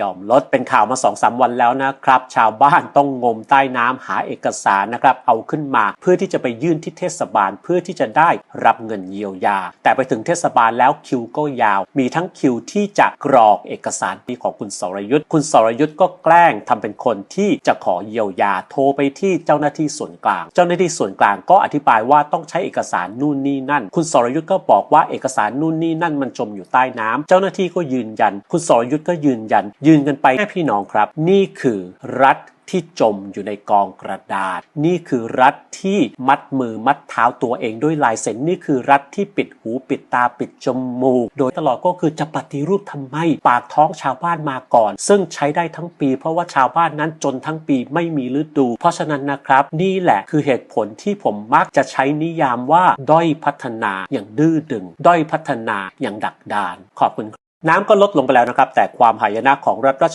ยอมลดเป็นข่าวมา2อสวันแล้วนะครับ ชาวบ้านต้องงมใต้น้ำหาเอกสารนะครับ เอาขึ้นมาเพื่อที่จะไปยื่นที่เทศบาลเพื่อที่จะได้รับเงินเยียวยา แต่ไปถึงเทศบาลแล้วคิวก็ยาว มีทั้งคิวที่จะกรอกเอกสารที่ของคุณสรยุทธ์คุณสรยุทธ์ก็แกล้งทำเป็นคนที่จะขอเยียวยาโทรไปที่เจ้าหน้าที่ส่วนกลาง เจ้าหน้าที่ส่วนกลางก็อธิบายว่าต้องใช้เอกสารนู่นนี่นั่น คุณสรยุทธ์ก็บอกว่าเอกสารนู่นนี่นั่นมันจมอยู่ใต้น้ำเจ้าหน้าที่ก็ยืนยัน คุณสรยุทธ์ก็ยืนยันยืนกันไปแม่พี่น้องครับ นี่คือรัฐที่จมอยู่ในกองกระดาษ นี่คือรัฐที่มัดมือมัดเท้าตัวเองด้วยลายเซ็นนี่คือรัฐที่ปิดหูปิดตาปิดจมูก โดยตลอดก็คือจะปฏิรูปทำไม ปากท้องชาวบ้านมาก่อน ซึ่งใช้ได้ทั้งปี เพราะว่าชาวบ้านนั้นจนทั้งปีไม่มีฤดู เพราะฉะนั้นนะครับ นี่แหละคือเหตุผลที่ผมมักจะใช้นิยามว่า ด้อยพัฒนาอย่างดื้อดึง ด้อยพัฒนาอย่างดักดาน ขอบคุณครับ น้ำก็ลดลงไปแล้วนะครับ แต่ความหายนะของรัฐราช